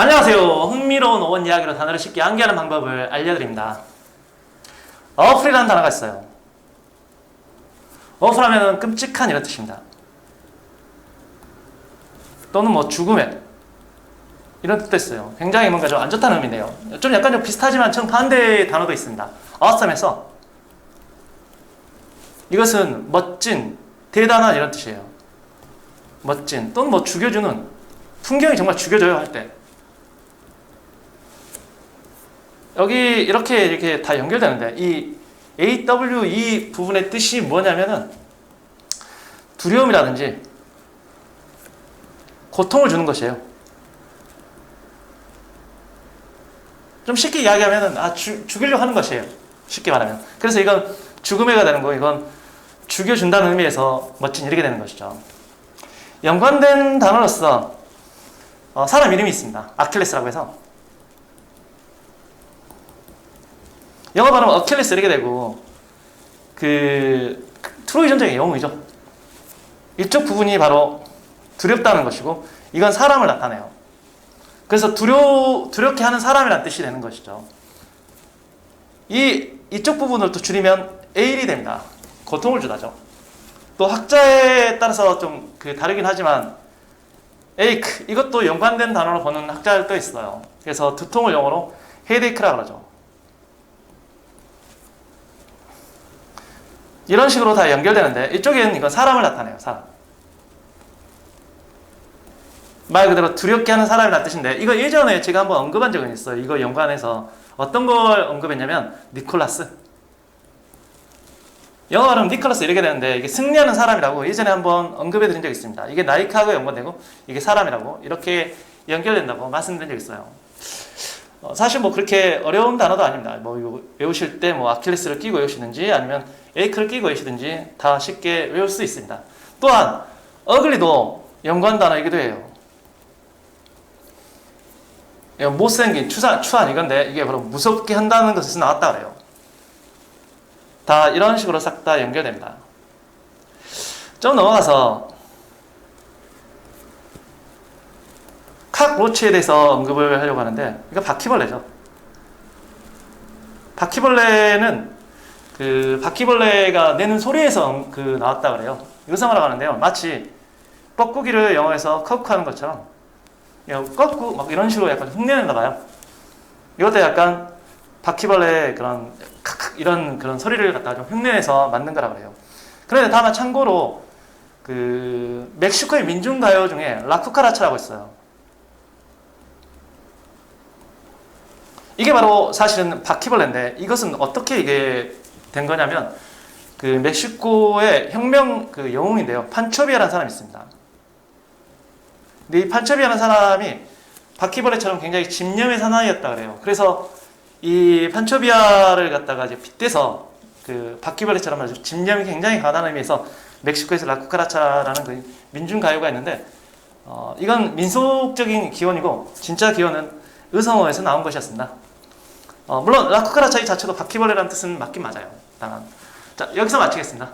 안녕하세요. 흥미로운 어원 이야기로 단어를 쉽게 암기하는 방법을 알려드립니다. 어플이라는 단어가 있어요. 어플 하면 끔찍한 이런 뜻입니다. 또는 뭐 죽음의 이런 뜻도 있어요. 굉장히 뭔가 좀 안 좋다는 의미인데요. 좀 약간 좀 비슷하지만 정반대의 단어도 있습니다. 어썸에서 이것은 멋진, 대단한 이런 뜻이에요. 멋진 또는 뭐 죽여주는 풍경이 정말 죽여줘요 할 때. 여기 이렇게 이렇게 다 연결되는데 이 AW 이 부분의 뜻이 뭐냐면은 두려움이라든지 고통을 주는 것이에요. 좀 쉽게 이야기하면은 아 주, 죽이려고 하는 것이에요. 쉽게 말하면. 그래서 이건 죽음해가 되는 거 이건 죽여준다는 의미에서 멋진 이렇게 되는 것이죠. 연관된 단어로서 어, 사람 이름이 있습니다. 아킬레스라고 해서 영어 발음 어킬레스 이렇게 되고 그 트로이 전쟁의 영웅이죠. 이쪽 부분이 바로 두렵다는 것이고 이건 사람을 나타내요. 그래서 두려 두렵게 하는 사람이라는 뜻이 되는 것이죠. 이 이쪽 부분을 또 줄이면 에일이 됩니다. 고통을 주다죠. 또 학자에 따라서 좀 그 다르긴 하지만 에이크 이것도 연관된 단어로 보는 학자들도 있어요. 그래서 두통을 영어로 헤데이크라 그러죠. 이런 식으로 다 연결되는데 이쪽에는 이건 사람을 나타내요. 사람. 말 그대로 두렵게 하는 사람이라는 뜻인데 이거 예전에 제가 한번 언급한 적은 있어요. 이거 연관해서 어떤 걸 언급했냐면 니콜라스. 영어 발음 니콜라스 이렇게 되는데 이게 승리하는 사람이라고 예전에 한번 언급해 드린 적 있습니다. 이게 나이크하고 연관되고 이게 사람이라고 이렇게 연결된다고 말씀드린 적 있어요. 어, 사실 뭐 그렇게 어려운 단어도 아닙니다. 뭐 외우실 때 뭐 아킬레스를 끼고 외우시든지 아니면 에이크를 끼고 외우시든지 다 쉽게 외울 수 있습니다. 또한 어글리도 연관 단어이기도 해요. 이거 못생긴 추산 추한 이건데 이게 바로 무섭게 한다는 것에서 나왔다 그래요. 다 이런 식으로 싹 다 연결됩니다. 좀 넘어가서 칵 로치에 대해서 언급을 하려고 하는데 이거 바퀴벌레죠. 바퀴벌레는 그 바퀴벌레가 내는 소리에서 그 나왔다 그래요. 말하고 하는데요. 마치 뻐꾸기를 영어에서 커크하는 것처럼 그냥 꺾고 막 이런 식으로 약간 흉내낸다 봐요. 이것도 약간 바퀴벌레의 그런 크크 이런 그런 소리를 갖다가 좀 흉내내서 만든 거라 그래요. 그런데 다만 참고로 그 멕시코의 민중 가요 중에 라쿠카라차라고 있어요. 이게 바로 사실은 바퀴벌레인데 이것은 어떻게 이게 된 거냐면 그 멕시코의 혁명 그 영웅인데요. 판초비아라는 사람이 있습니다. 근데 이 판초비아라는 사람이 바퀴벌레처럼 굉장히 집념의 사나이였다 그래요. 그래서 이 판초비아를 갖다가 이제 빗대서 그 바퀴벌레처럼 아주 집념이 굉장히 강한 의미에서 멕시코에서 라쿠카라차라는 그 민중 가요가 있는데 어, 이건 민속적인 기원이고 진짜 기원은 의성어에서 나온 것이었습니다. 어, 물론 라쿠카라차 이 자체도 바퀴벌레라는 뜻은 맞긴 맞아요. 다만 자 여기서 마치겠습니다.